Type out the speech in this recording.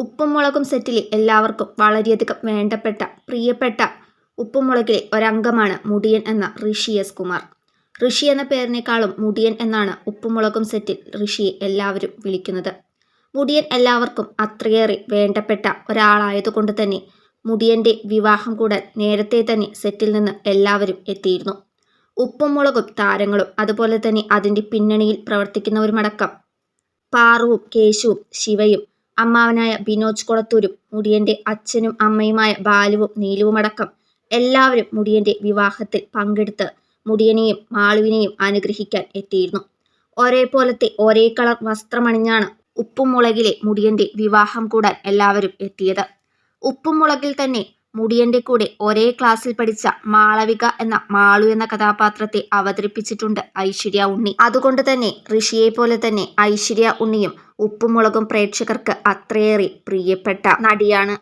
ഉപ്പും മുളകും സെറ്റിലെ എല്ലാവർക്കും വളരെയധികം വേണ്ടപ്പെട്ട പ്രിയപ്പെട്ട ഉപ്പും മുളകിലെ ഒരംഗമാണ് മുടിയൻ എന്ന ഋഷി എസ് കുമാർ. ഋഷി എന്ന പേരിനേക്കാളും മുടിയൻ എന്നാണ് ഉപ്പും മുളകും സെറ്റിൽ ഋഷിയെ എല്ലാവരും വിളിക്കുന്നത്. മുടിയൻ എല്ലാവർക്കും അത്രയേറെ വേണ്ടപ്പെട്ട ഒരാളായതുകൊണ്ട് തന്നെ മുടിയന്റെ വിവാഹം കൂടാൻ നേരത്തെ തന്നെ സെറ്റിൽ നിന്ന് എല്ലാവരും എത്തിയിരുന്നു. ഉപ്പും മുളകും താരങ്ങളും അതുപോലെ തന്നെ അതിന്റെ പിന്നണിയിൽ പ്രവർത്തിക്കുന്നവരുമടക്കം പാറുവും കേശുവും ശിവയും അമ്മാവനായ ബിനോജ് കൊളത്തൂരും മുടിയന്റെ അച്ഛനും അമ്മയുമായ ബാലുവും നീലുവുമടക്കം എല്ലാവരും മുടിയന്റെ വിവാഹത്തിൽ പങ്കെടുത്ത് മുടിയനെയും മാളുവിനെയും അനുഗ്രഹിക്കാൻ എത്തിയിരുന്നു. ഒരേപോലത്തെ ഒരേ കളർ വസ്ത്രമണിഞ്ഞാണ് ഉപ്പും മുളകിലെ മുടിയന്റെ വിവാഹം കൂടാൻ എല്ലാവരും എത്തിയത്. ഉപ്പും മുളകിൽ തന്നെ മുടിയന്റെ കൂടെ ഒരേ ക്ലാസ്സിൽ പഠിച്ച മാളവിക എന്ന മാളു എന്ന കഥാപാത്രത്തെ അവതരിപ്പിച്ചിട്ടുണ്ട് ഐശ്വര്യ ഉണ്ണി. അതുകൊണ്ട് തന്നെ ഋഷിയെ പോലെ തന്നെ ഐശ്വര്യ ഉണ്ണിയും ഉപ്പും മുളകും പ്രേക്ഷകർക്ക് അത്രയേറെ പ്രിയപ്പെട്ട നടിയാണ്